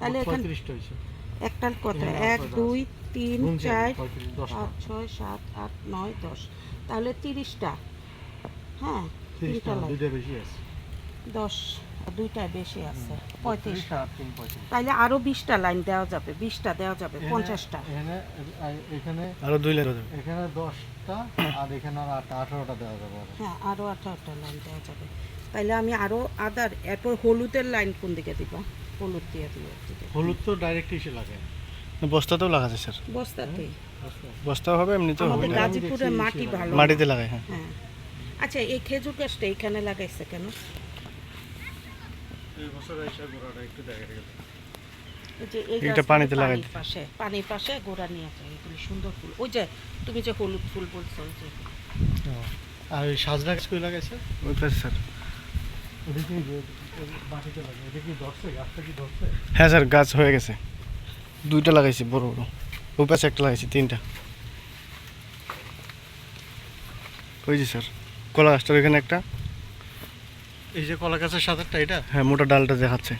তাহলে এখানে হয়েছে। কত এক দুই তিন চার পাঁচ ছয় সাত আট নয় দশ। তাহলে তিরিশটা। হ্যাঁ তিরিশটা তিনটা লাইন দুইটা বেশি আছে। দশ আর দুইটা বেশি আছে। পঁয়ত্রিশ। তাইলে আরও বিশটা লাইন দেওয়া যাবে বিশটা দেওয়া যাবে পঞ্চাশটা। এখানে আরও দুই দেবে এখানে দশটা আর এখানে আর আঠারোটা দেওয়া যাবে। হ্যাঁ আরও আঠারোটা লাইন দেওয়া যাবে। তাহলে আমি আরও আদার এরপর হলুদের লাইন কোন দিকে দিবা? হলুদ দিয়ে দিও হলুদ তো ডাইরেক্ট এসে লাগে? বস্তাতেও লাগাছে স্যার। বস্তাতেই। বস্তা হবে এমনিতেও হবে। গাজীপুরে মাটি ভালো। মাটিতে লাগায় হ্যাঁ। হ্যাঁ। আচ্ছা এই খেজুর গাছটা এখানে লাগাইছে কেন? এই বছর এসে গোড়াটা একটু দেখা গেছে এই যে এই এটা পানিতে লাগাই। পাশে পানির পাশে গোড়া নিয়ে যায় এগুলি সুন্দর ফুল। ওই যে তুমি যে হলুদ ফুল বলছো যে। আর ওই সাজনা গাছ কই লাগাইছে? ওই স্যার। হ্যাঁ স্যার গাছ হয়ে গেছে। দুইটা লাগাইছি বড় বড়। ওই পাশে একটা লাগাইছি তিনটা। ওই যে স্যার কলা গাছটার ওইখানে একটা। এই যে কলা গাছের সাদারটা এটা? হ্যাঁ মোটা ডালটা দেখাচ্ছে